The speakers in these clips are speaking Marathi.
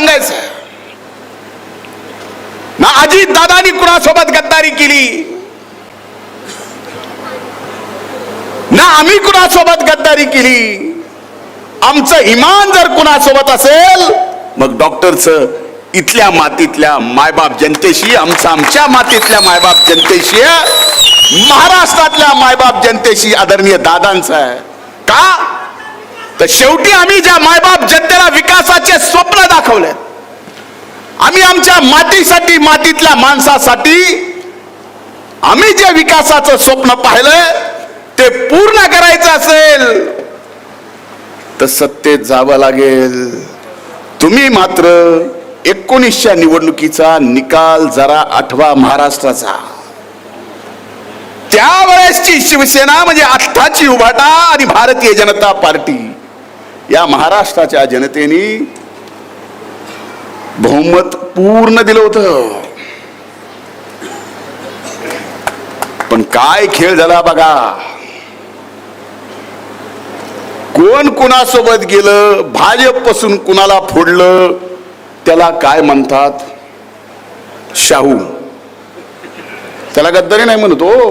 सांगायचं. ना अजित दादानी कुणासोबत गद्दारी केली? ना आम्ही कुणासोबत गद्दारी केली? आमचं इमान जर कुणासोबत असेल मग डॉक्टरचं इथल्या मातीतल्या मायबाप जनतेशी आमचं आमच्या मातीतल्या मायबाप जनतेशी महाराष्ट्रातल्या मायबाप जनतेशी आदरणीय दादांचं आहे. का? तर शेवटी आम्ही ज्या मायबाप जनतेला विकासाचे स्वप्न दाखवले आम्ही आमच्या मातीसाठी मातीतल्या माणसासाठी आम्ही जे विकासाचं स्वप्न पाहिलंय ते पूर्ण करायचं असेल तर सत्तेत जावं लागेल. तुम्ही मात्र एकोणीसच्या निवडणुकीचा निकाल जरा आठवा महाराष्ट्राचा. त्यावेळेसची शिवसेना म्हणजे आत्ताची उभाटा आणि भारतीय जनता पार्टी. या महाराष्ट्राच्या जनतेने बहुमत पूर्ण दिलं होतं. पण काय खेळ झाला बघा. कोण कुणासोबत गेलं भाजपपासून कुणाला फोडलं त्याला काय म्हणतात? शाहू. त्याला गद्दारी नाही म्हणतो हो.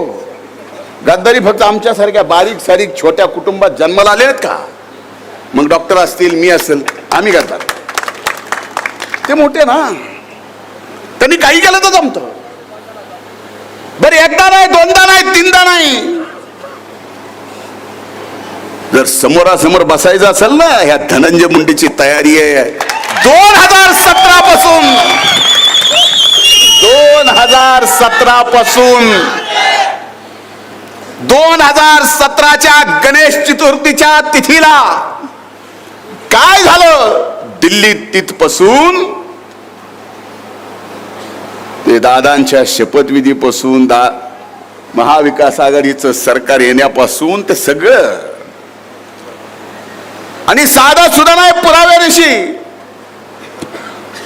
गद्दारी फक्त आमच्यासारख्या बारीक सारीक छोट्या कुटुंबात जन्माला आले आहेत का? मग डॉक्टर असतील मी असेल आम्ही करतात. ते मोठे ना. त्यांनी काही केलं तर जमतं. बरं एकदा नाही दोनदा नाही तीनदा नाही. जर समोरासमोर बसायचं असेल ना ह्या धनंजय मुंडेची तयारी आहे. दोन हजार सतरा पासून. दोन हजार सतरा पासून. दोन हजार सतराच्या गणेश चतुर्थीच्या तिथीला काय झालं? दिल्ली तिथपासून ते दादांच्या शपथविधीपासून दा महाविकास आघाडीचं सरकार येण्यापासून ते सगळं. आणि साधा सुद्धा नाही पुराव्याविषयी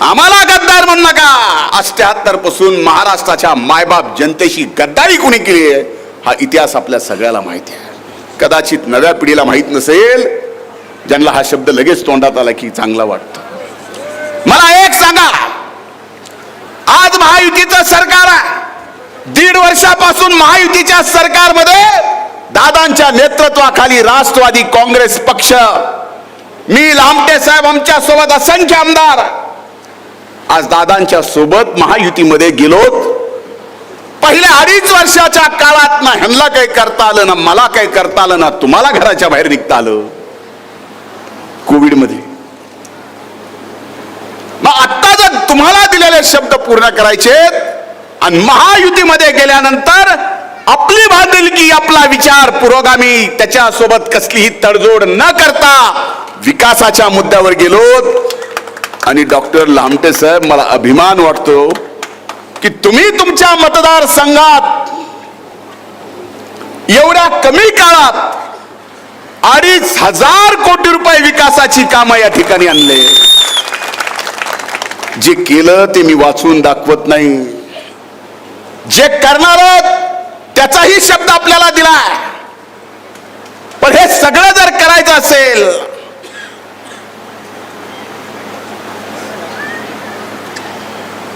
आम्हाला गद्दार म्हणू नका. अष्ट्याहत्तरपासून महाराष्ट्राच्या मायबाप जनतेशी गद्दारी कोणी केली आहे? हा इतिहास आपल्या सगळ्याला माहिती आहे. कदाचित नव्या पिढीला माहीत नसेल ज्यांना हा शब्द लगेच तोंडात आला की चांगला वाटतं. मला एक सांगा. आज महायुतीचं सरकार दीड वर्षापासून महायुतीच्या सरकारमध्ये दादांच्या नेतृत्वाखाली राष्ट्रवादी काँग्रेस पक्ष. मी लामटे साहेब आमच्यासोबत असंख्य आमदार. आज दादांच्या सोबत महायुतीमध्ये गेलोत. पहिल्या अडीच वर्षाच्या काळात ना ह्यांना काही करता आलं ना मला काही करता आलं ना तुम्हाला घराच्या बाहेर निघता आलं. कोविडमध्ये मग आता जर तुम्हाला दिलेले शब्द पूर्ण करायचे आणि महायुतीमध्ये गेल्यानंतर आपली बांधिलकी आपला विचार पुरोगामी त्याच्यासोबत कसलीही तडजोड न करता विकासाच्या मुद्द्यावर गेलो आणि डॉक्टर लामटे साहेब मला अभिमान वाटतो की तुम्ही तुमच्या मतदारसंघात एवढ्या कमी काळात अडीच हजार कोटी रुपये विकासाची कामं या ठिकाणी आणले? जे केलं ते मी वाचून दाखवत नाही. जे करणार त्याचाही शब्द आपल्याला दिलाय. पण हे सगळं जर करायचं असेल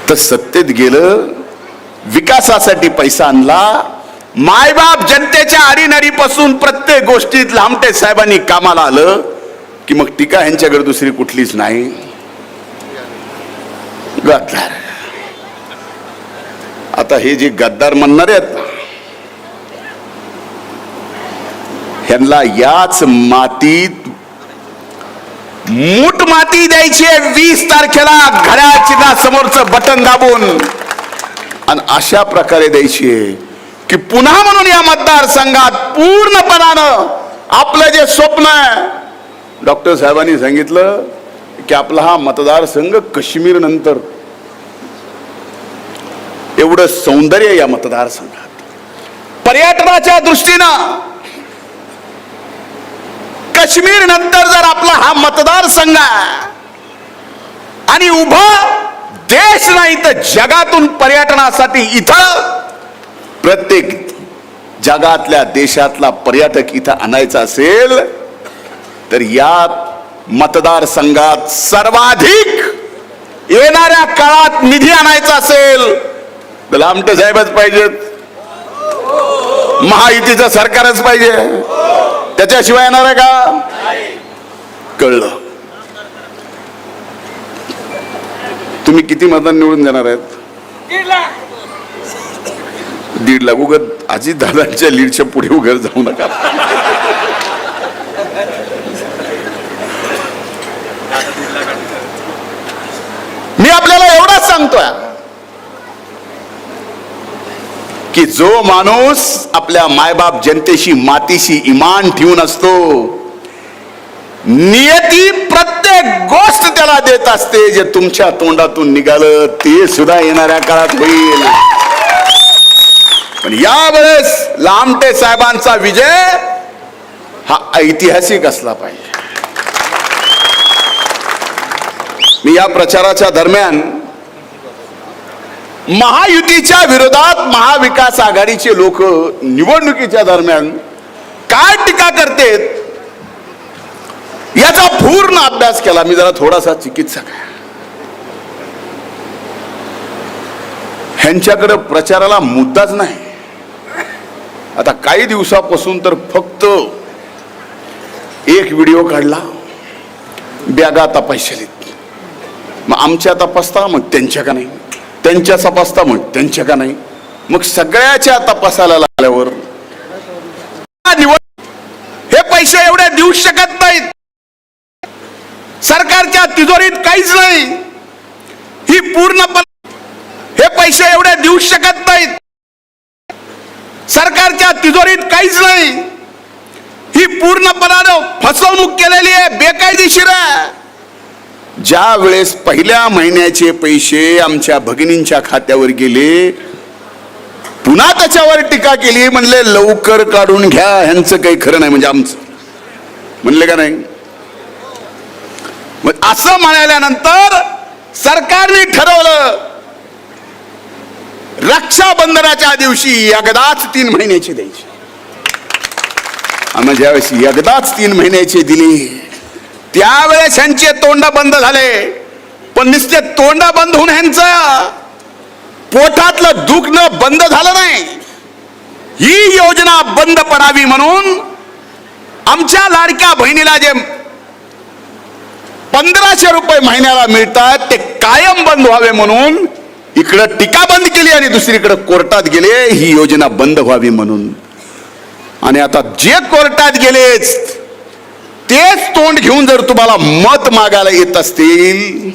तर सत्तेत गेलं विकासासाठी पैसा आणला. मायबाप जनतेच्या अडीनडीपासून प्रत्येक गोष्टीत लांबटे साहेबांनी कामाला आलं. की मग टीका ह्यांच्याकडे दुसरी कुठलीच नाही. गद्दार. आता हे जे गद्दार म्हणणारे आहेत ह्यांना याच मातीत मूठ माती द्यायची आहे वीस तारखेला घड्याळ चिन्हा समोरचं बटन दाबून. आणि अशा प्रकारे द्यायची आहे की पुन्हा म्हणून या मतदारसंघात पूर्णपणानं आपलं जे स्वप्न आहे डॉक्टर साहेबांनी सांगितलं की आपला हा मतदारसंघ काश्मीर नंतर एवढं सौंदर्य या मतदारसंघात. पर्यटनाच्या दृष्टीनं काश्मीर नंतर जर आपला हा मतदारसंघ आणि उभा देश नाही तर जगातून पर्यटनासाठी इथं प्रत्येक जगातल्या देशातला पर्यटक इथं आणायचा असेल तर या मतदारसंघात सर्वाधिक येणाऱ्या काळात निधी आणायचा असेल तर लामटे साहेबच पाहिजेत महायुतीचं सरकारच पाहिजे. त्याच्याशिवाय येणार आहे का? कळलं. तुम्ही किती मतदान निवडून जाणार आहेत? दीड लाख. उगत आजी दादांच्या लीडच्या पुढे उघड जाऊ नका मी आपल्याला एवढंच सांगतोय. की जो माणूस आपल्या मायबाप जनतेशी मातीशी इमान ठेवून असतो नियती प्रत्येक गोष्ट त्याला देत असते जे तुमच्या तोंडातून निघालं ते सुद्धा येणाऱ्या काळात होईल. पण यावेळेस लामटे साहेबांचा विजय हा ऐतिहासिक असला पाहिजे. मी या प्रचाराच्या दरम्यान महायुतीच्या विरोधात महाविकास आघाडीचे लोक निवडणुकीच्या दरम्यान काय टीका करतेत याचा पूर्ण अभ्यास केला. मी जरा थोडासा चिकित्सक आहे. ह्यांच्याकडे प्रचाराला मुद्दाच नाही. आता काही दिवसापासून तर फक्त एक व्हिडिओ काढला. बॅगा तपासलेत मग आमच्या तपासता मग त्यांच्या का नाही? त्यांच्या तपासता मग त्यांच्या का नाही? मग सगळ्याच्या तपासाला लागल्यावर हे पैसे एवढ्या देऊ शकत नाहीत. सरकारच्या तिजोरीत काहीच नाही. ही पूर्ण हे पैसे एवढे देऊ शकत नाहीत. सरकारच्या तिजोरीत काहीच नाही. ही पूर्णपणानं फसवणूक केलेली आहे बेकायदेशीर आहे. ज्या वेळेस पहिल्या महिन्याचे पैसे आमच्या भगिनींच्या खात्यावर गेले पुन्हा त्याच्यावर टीका केली म्हणले लवकर काढून घ्या ह्यांचं काही खरं नाही म्हणजे आमचं. म्हणले का नाही? मग असं म्हणाल्यानंतर सरकारने ठरवलं रक्षाबंधनाच्या दिवशी एकदाच तीन महिन्याची द्यायची. आम्हाला ज्यावेळेस एकदाच तीन महिन्याची दिली त्यावेळेस ह्यांचे तोंड बंद झाले. पण नुसते तोंड बंद होऊन ह्यांचं पोटातलं दुखणं बंद झालं नाही. ही योजना बंद पडावी म्हणून आमच्या लाडक्या बहिणीला जे पंधराशे रुपये महिन्याला मिळतात ते कायम बंद व्हावे म्हणून इकडं टीका बंद केली आणि दुसरीकडे कोर्टात गेले ही योजना बंद व्हावी म्हणून. आणि आता जे कोर्टात गेलेच तेच तोंड घेऊन जर तुम्हाला मत मागायला येत असतील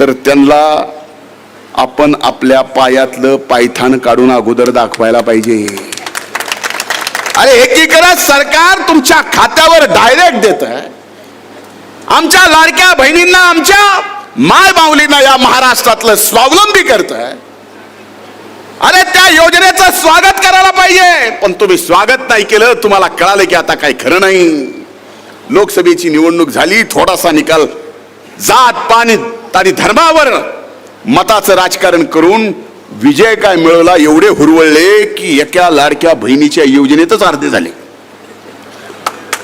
तर त्यांना आपण आपल्या पायातलं पायथान काढून अगोदर दाखवायला पाहिजे. अरे एकीकडे सरकार तुमच्या खात्यावर डायरेक्ट देत आहे आमच्या लाडक्या बहिणींना आमच्या माय माऊलींना या महाराष्ट्रातलं स्वावलंबी करत आहे अरे त्या योजनेचं स्वागत करायला पाहिजे. पण तुम्ही स्वागत नाही केलं तुम्हाला कळालं की आता काही खरं नाही. लोकसभेची निवडणूक झाली थोडासा निकाल जात पाणी आणि धर्मावर मताचं राजकारण करून विजय काय मिळवला एवढे हुरवळले की एका लाडक्या बहिणीच्या योजनेतच अर्धे झाले.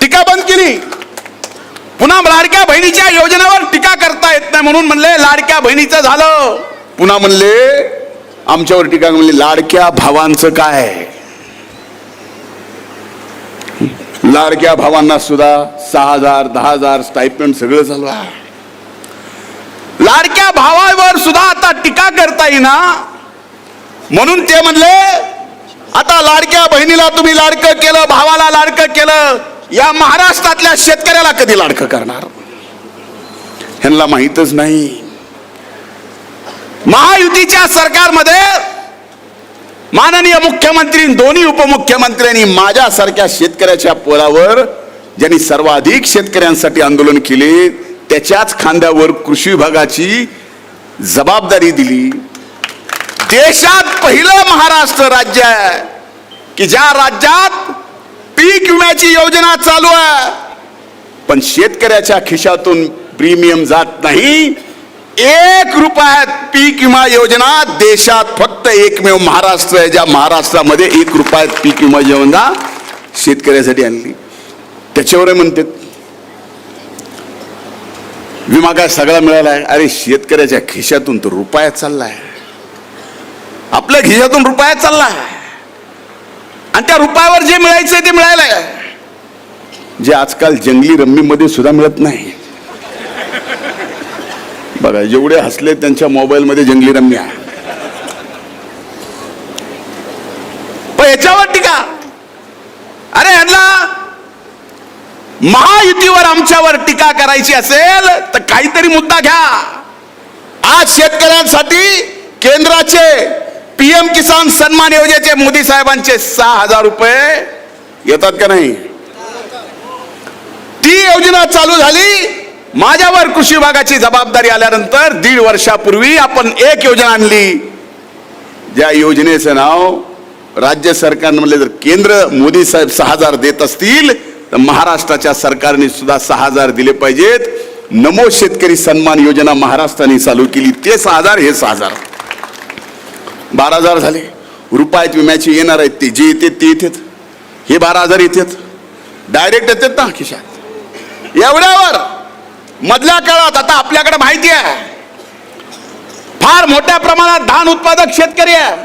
टीका बंद केली. पुन्हा लाडक्या बहिणीच्या योजनेवर टीका करता येत नाही म्हणून म्हणले लाडक्या बहिणीचं झालं. पुन्हा म्हणले आमच्यावर टीका म्हणले लाडक्या भावांचं काय? लाडक्या भावांना सुद्धा सहा हजार दहा हजार स्टायपेंड सगळं चालू आहे लाडक्या भावावर सुद्धा आता टीका करता येईना. म्हणून ते म्हणले आता लाडक्या बहिणीला तुम्ही लाडकं केलं भावाला लाडकं केलं या महाराष्ट्रातल्या शेतकऱ्याला कधी लाडकं करणार? ह्यांना माहीतच नाही. महायुतीच्या सरकारमध्ये माननीय मुख्यमंत्री दोन्ही उपमुख्यमंत्र्यांनी माझ्यासारख्या शेतकऱ्याच्या पोरावर ज्यांनी सर्वाधिक शेतकऱ्यांसाठी आंदोलन केले त्याच्याच खांद्यावर कृषी विभागाची जबाबदारी दिली. देशात पहिलं महाराष्ट्र राज्य आहे की ज्या राज्यात पीक विम्याची योजना चालू आहे पण शेतकऱ्याच्या खिशातून प्रीमियम जात नाही एक रुपयात पीक विमा योजना देशात फक्त एकमेव महाराष्ट्र आहे. ज्या महाराष्ट्रामध्ये एक रुपयात पीक विमा योजना शेतकऱ्यासाठी आणली. त्याच्यावर म्हणतात विमा काय सगळा आहे? अरे शेतकऱ्याच्या खिशातून तर रुपया चाललाय. आपल्या खिशातून रुपया चाललाय. आणि त्या रुपयावर जे मिळायचं ते मिळालंय जे आजकाल जंगली रम्मीमध्ये सुद्धा मिळत नाही. बघा जेवढे हसले त्यांच्या मोबाईलमध्ये जंगली रम्या पण याच्यावर टीका. अरे यांना महायुतीवर आमच्यावर टीका करायची असेल तर काहीतरी मुद्दा घ्या. आज शेतकऱ्यांसाठी केंद्राचे पीएम किसान सन्मान योजनेचे मोदी साहेबांचे सहा हजार रुपये येतात का नाही? ती योजना चालू झाली माझ्यावर कृषी विभागाची जबाबदारी आल्यानंतर दीड वर्षापूर्वी आपण एक योजना आणली. ज्या योजनेचं नाव राज्य सरकारनं म्हणले जर केंद्र मोदी साहेब सहा हजार देत असतील तर महाराष्ट्राच्या सरकारने सुद्धा सहा हजार दिले पाहिजेत. नमो शेतकरी सन्मान योजना महाराष्ट्राने चालू केली. ते सहा हजार हे सहा हजार. बारा हजार झाले. रुपयात विम्याचे येणार आहेत ते. जे येते ते येतात. हे बारा हजार येतात. डायरेक्ट येतात ना खिशात. एवढ्यावर. मधल्या काळात आता आपल्याकडे माहिती आहे. फार मोठ्या प्रमाणात धान उत्पादक शेतकरी आहे.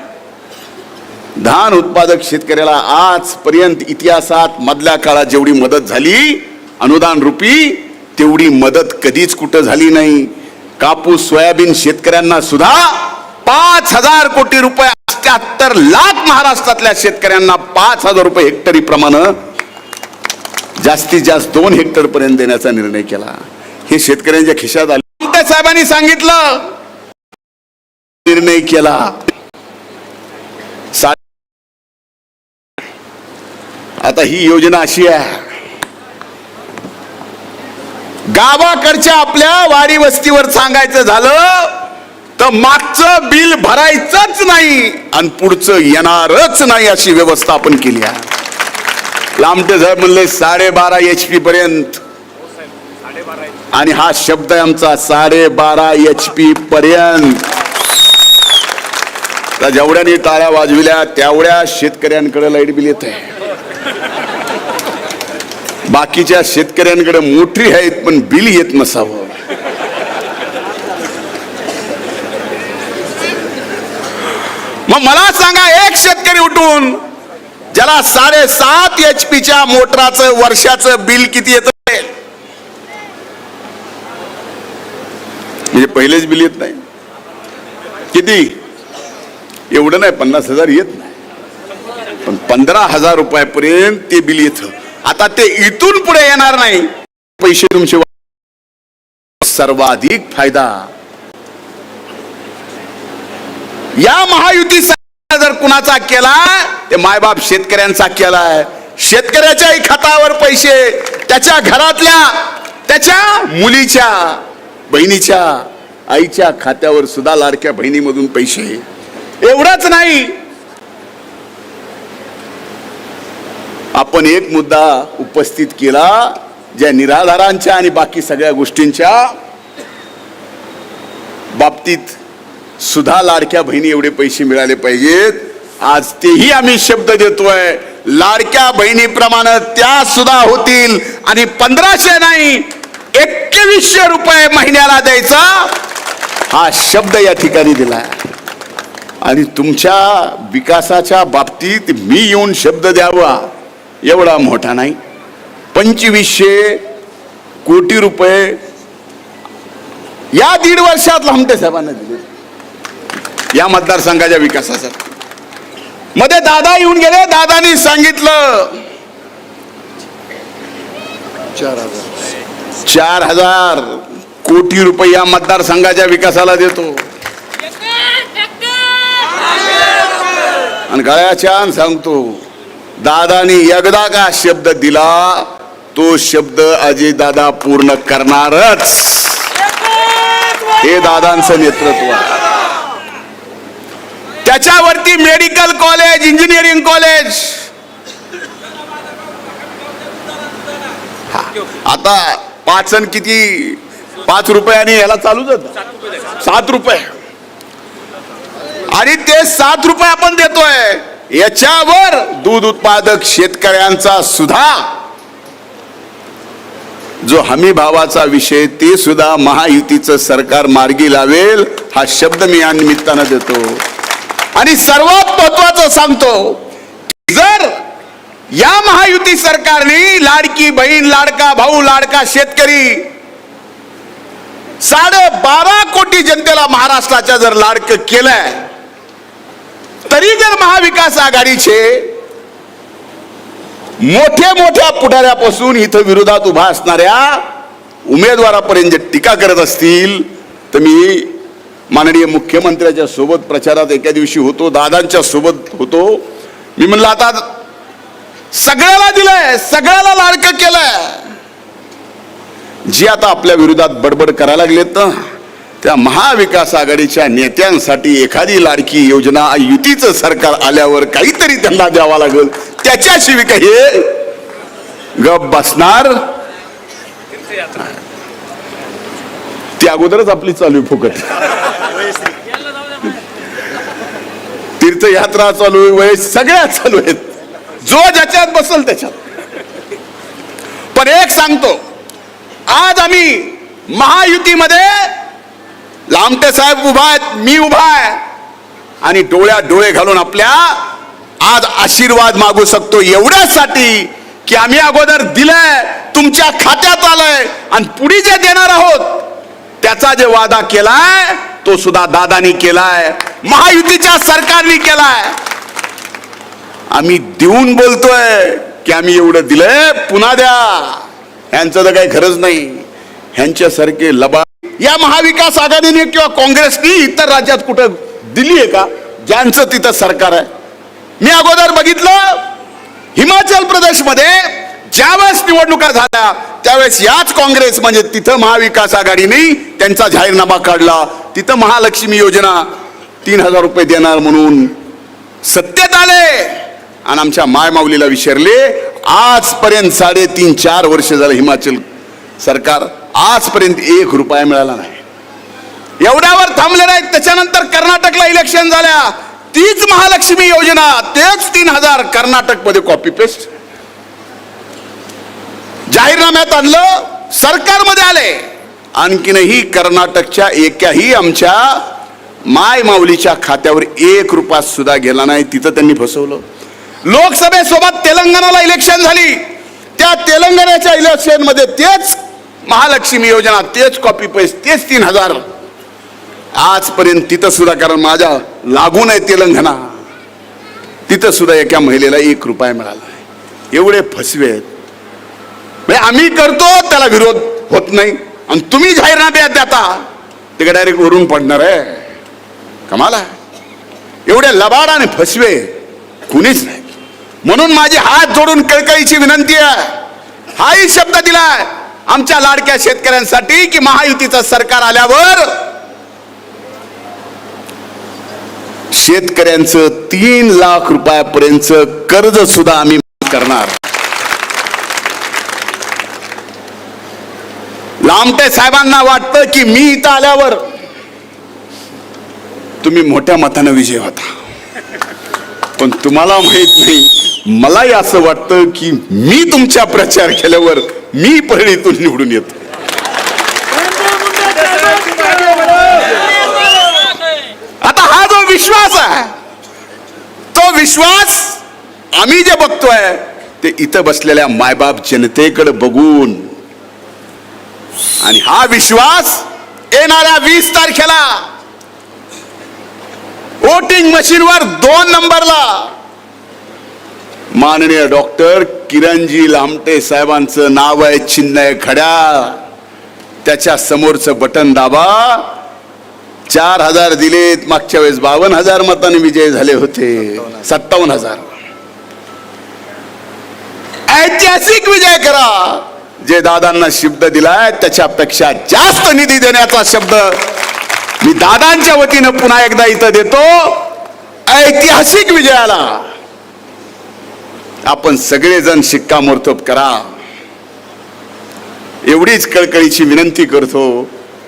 धान उत्पादक शेतकऱ्याला आजपर्यंत इतिहासात मधल्या काळात जेवढी मदत झाली अनुदान रूपी तेवढी मदत कधीच कुठं झाली नाही. कापूस सोयाबीन शेतकऱ्यांना सुद्धा पाच हजार कोटी रुपये अठ्याहत्तर लाख महाराष्ट्रातल्या शेतकऱ्यांना पाच हजार रुपये हेक्टरी प्रमाणे जास्तीत जास्त दोन हेक्टर पर्यंत देण्याचा निर्णय केला. हे शेतकऱ्यांच्या खिशात आले. साहेबांनी सांगितलं निर्णय केला. आता ही योजना अशी आहे. गावाकडच्या आपल्या वाडी वस्तीवर सांगायचं झालं तर मागचं बिल भरायचंच नाही आणि पुढचं येणारच नाही अशी व्यवस्था आपण केली आहे. लांबटे साहेब म्हणले साडेबारा एच पी पर्यंत. आणि हा शब्द आहे आमचा साडेबारा एच पी पर्यंत. तर जेवढ्यानी टाळ्या वाजविल्या तेवढ्या शेतकऱ्यांकडे लाइट बिल येत. आहे बाकीच्या शेतकऱ्यांकडे मोठी आहेत पण बिल येत नसावं. मग मला सांगा एक शेतकरी उठून ज्याला साडेसात एच पीच्या मोटराचं वर्षाचं बिल किती येत? म्हणजे पहिलेच बिल येत नाही. किती? एवढं नाही पन्नास हजार येत नाही. पण पंधरा हजार रुपयापर्यंत ते बिल येतं. आता ते इथून पुढे येणार नाही. पैसे तुमचे सर्वाधिक फायदा. या महायुती जर कुणाचा केला ते मायबाप शेतकऱ्यांचा केलाय. शेतकऱ्याच्याही खातावर पैसे त्याच्या घरातल्या त्याच्या मुलीच्या. बहिणीच्या आईच्या खात्यावर सुद्धा लाडक्या बहिणीमधून पैसे एवढाच नाही. आपण एक मुद्दा उपस्थित केला ज्या निराधारांच्या आणि बाकी सगळ्या गोष्टींच्या बाबतीत सुद्धा लाडक्या बहिणी एवढे पैसे मिळाले पाहिजेत. आज तेही आम्ही शब्द देतोय. लाडक्या बहिणीप्रमाणे त्या सुद्धा होतील आणि पंधराशे नाही एकवीसशे रुपये महिन्याला द्यायचा हा शब्द या ठिकाणी दिला. आणि तुमच्या विकासाच्या बाबतीत मी येऊन शब्द द्यावा एवढा मोठा नाही. पंचवीसशे कोटी रुपये या दीड वर्षात लांबटे साहेबांना दिले. या मतदारसंघाच्या विकासासाठी. मध्ये दादा येऊन गेले दादानी सांगितलं. चार हजार. चार हजार कोटी रुपये या मतदारसंघाच्या विकासाला देतो. आणि गळ्याच्या सांगतो दादानी एकदा का शब्द दिला तो शब्द अजय दादा पूर्ण करणारच. हे दादांचं नेतृत्व त्याच्यावरती मेडिकल कॉलेज इंजिनिअरिंग कॉलेज. आता पाचन किती? पाच रुपये आणि याला चालू जात. सात रुपये. आणि ते सात रुपये आपण देतोय. याच्यावर दूध उत्पादक शेतकऱ्यांचा सुद्धा जो हमी भावाचा विषय ते सुद्धा महायुतीचं सरकार मार्गी लावेल हा शब्द मी या निमित्तानं देतो. आणि सर्वात महत्वाचं सांगतो जर या महायुती सरकारने लाडकी बहीण लाडका भाऊ लाडका शेतकरी साडे बारा कोटी जनतेला महाराष्ट्राच्या जर लाडकं केलंय तरी जर महाविकास आघाडीचे मोठ्या मोठ्या पुढाऱ्यापासून इथं विरोधात उभा असणाऱ्या उमेदवारापर्यंत जे टीका करत असतील तर मी माननीय मुख्यमंत्र्याच्या सोबत प्रचारात एका दिवशी होतो दादांच्या सोबत होतो. मी म्हणलं आता सगळ्याला दिलंय सगळ्याला लाडकं केलंय. जी आता आपल्या विरोधात बडबड करायला लागलेत ना त्या महाविकास आघाडीच्या नेत्यांसाठी एखादी लाडकी योजना युतीचं सरकार आल्यावर काहीतरी त्यांना द्यावा लागेल. त्याच्याशिवाय काही गप बसणार. ती अगोदरच आपली चालू आहे फुकट. तीर्थयात्रा चालू आहे वय सगळ्या चालू आहेत. जो ज्याच्यात बसल त्याच्यात. पण एक सांगतो आज आम्ही महायुतीमध्ये लामटे साहेब उभा आहेत मी उभा आहे आणि डोळ्यात डोळे घालून आपल्या आज आशीर्वाद मागू शकतो एवढ्यासाठी की आम्ही अगोदर दिलंय तुमच्या खात्यात आलंय आणि पुढे जे देणार आहोत त्याचा जे वादा केलाय तो सुद्धा दादानी केलाय महायुतीच्या सरकारने केलाय. आम्ही देऊन बोलतोय की आम्ही एवढं दिलंय पुन्हा द्या. यांचं तर काही खरंच नाही. ह्यांच्यासारखे लबा या महाविकास आघाडीने किंवा काँग्रेसने इतर राज्यात कुठं दिली आहे का? ज्यांचं तिथं सरकार आहे. मी अगोदर बघितलं हिमाचल प्रदेशमध्ये ज्यावेळेस निवडणुका झाल्या त्यावेळेस याच काँग्रेस म्हणजे तिथं महाविकास आघाडीने त्यांचा जाहीरनामा काढला. तिथं महालक्ष्मी योजना तीन हजार रुपये देणार म्हणून सत्तेत आले. आणि आमच्या मायमाऊलीला विसरले आजपर्यंत साडेतीन चार वर्ष झालं हिमाचल सरकार आजपर्यंत एक रुपया मिळाला नाही. एवढ्यावर थांबले नाहीत. त्याच्यानंतर कर्नाटकला इलेक्शन झाल्या. तीच महालक्ष्मी योजना तेच तीन हजार कर्नाटकमध्ये कॉपी पेस्ट जाहीरनाम्यात आणलं सरकारमध्ये आले. आणखीनही कर्नाटकच्या एकाही आमच्या माय माऊलीच्या खात्यावर एक रुपया सुद्धा गेला नाही. तिथं त्यांनी फसवलं. लोकसभेसोबत तेलंगणाला इलेक्शन झाली. त्या तेलंगणाच्या इलेक्शनमध्ये तेच महालक्ष्मी योजना तेच कॉपी पैसे तेच तीन हजार. आजपर्यंत तिथं सुद्धा कारण माझ्या लागून आहे तेलंगणा तिथं सुद्धा एका महिलेला एक रुपया मिळाला एवढे फसवे आहेत. म्हणजे आम्ही करतो त्याला विरोध होत नाही. आणि तुम्ही जाहीरनामे देता तिकडे डायरेक्ट वरून पडणार आहे. कमाला एवढे लबाड आणि फसवे कुणीच नाही. म्हणून माझी हात जोडून कळकळीची विनंती आहे. हाही शब्द दिलाय. आमच्या लाडक्या शेतकऱ्यांसाठी की महायुतीचं सरकार आल्यावर शेतकऱ्यांचं तीन लाख रुपयापर्यंत कर्ज सुद्धा आम्ही करणार. लांबटे साहेबांना वाटतं की मी इथं आल्यावर तुम्ही मोठ्या मतानं विजय होता. पण तुम्हाला माहीत नाही मलाही असं वाटतं की मी तुमच्या प्रचार केल्यावर मी परळीतून निवडून येतो. आता हा जो विश्वास आहे तो विश्वास आम्ही जे बघतोय ते इथं बसलेल्या मायबाप जनतेकडे बघून. आणि हा विश्वास येणाऱ्या वीस तारखेला वोटिंग मशीनवर दोन नंबरला माननीय डॉक्टर किरणजी लामटे साहेबांचं नाव आहे चिन्हय खड्या. त्याच्या समोरचं बटन दाबा. चार हजार दिलेत मागच्या वेळेस बावन्न हजार मतांनी विजय झाले होते. सत्तावन्न हजार. ऐतिहासिक विजय करा. जे दादांना शब्द दिलाय त्याच्यापेक्षा जास्त निधी देण्याचा शब्द मी दादांच्या वतीनं पुन्हा एकदा इथं देतो. ऐतिहासिक विजयाला. आपण सगळेजण शिक्कामोर्तब करा. एवढीच कळकळीची विनंती करतो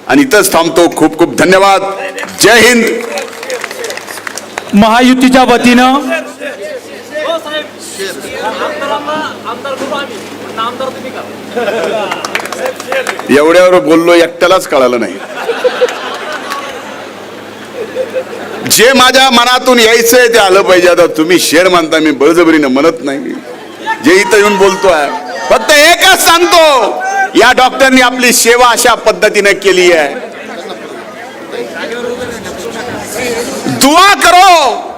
आणि इथंच थांबतो. खूप खूप धन्यवाद. जय हिंद. महायुतीच्या वतीनं एवढ्यावर बोललो एकट्यालाच कळालं नाही. जे माझ्या मनातून यायचंय ते आलं पाहिजे. आता तुम्ही शेर मानता मी बळजबरीनं म्हणत नाही. जे इथं येऊन बोलतोय. फक्त एकच सांगतो या डॉक्टरनी आपली सेवा अशा पद्धतीने केली आहे. दुआ करो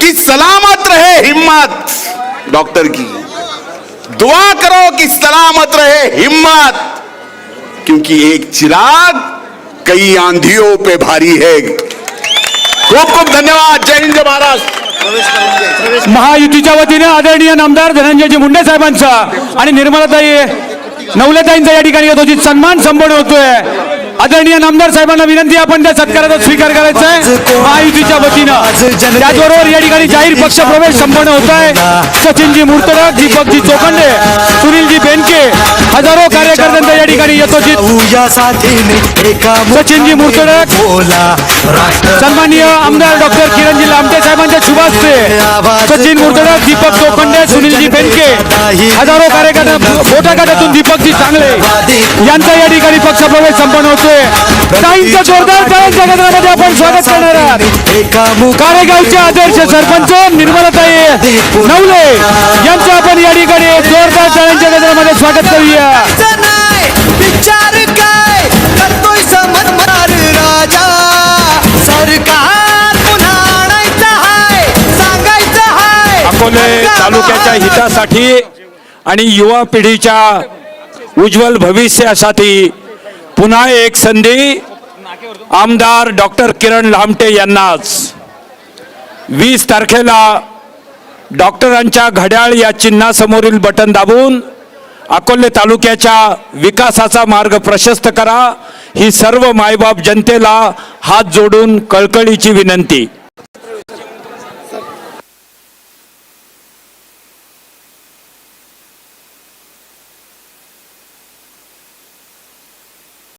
कि सलामत रहे हिम्मत डॉक्टर की. दुआ करो कि सलामत रहे हिम्मत क्योंकि एक चिराग कई आंधियों पे भारी है खूप खूप धन्यवाद जय हिंद महाराष्ट्र महायुतीच्या वतीने आदरणीय नामदार धनंजयजी मुंडे साहेबांचा आणि निर्मलाताई नवलेताईंचा या ठिकाणी यथोचित सन्मान संपन्न होतोय. आदरणीय नामदार साहेबांना विनंती आपण त्या सत्काराचा स्वीकार करायचा आहे. महायुतीच्या वतीनं. त्याचबरोबर या ठिकाणी जाहीर पक्ष प्रवेश संपन्न होत आहे. सचिनजी मुर्तडक दीपकजी चोखंडे सुनीलजी बेनके हजारो कार्यकर्त्यांचा या ठिकाणी येतो सचिनजी मुर्तडक सन्माननीय आमदार डॉक्टर किरणजी लामटे साहेबांच्या शुभास्ते सचिन मुर्तडक दीपक चोखंडे सुनीलजी बेनके हजारो कार्यकर्त्या मोठ्या गटातून दीपकजी चांगले. यांचा या ठिकाणी पक्षप्रवेश संपन्न होतोय ताईंचं जोरदार टाळ्यांच्या गजरामध्ये आपण स्वागत करणार आहात. कारेगावचे आदर्श सरपंच निर्मलाताई नवले यांचं आपण या ठिकाणी जोरदार टाळ्यांच्या गजरामध्ये स्वागत करूया. नाही विचार काय? करतोय समजदार राजा. सरकार पुन्हा आणायचं हाय सांगायचं हाय. अकोले तालुक्याच्या हितासाठी आणि युवा पिढीच्या उज्ज्वल भविष्यासाठी पुन्हा एक संधी आमदार डॉक्टर किरण लामटे यांनाच. वीस तारखेला डॉक्टरांच्या घड्याळ या चिन्हासमोरील बटन दाबून अकोले तालुक्याच्या विकासाचा मार्ग प्रशस्त करा. ही सर्व मायबाप जनतेला हात जोडून कळकळीची विनंती.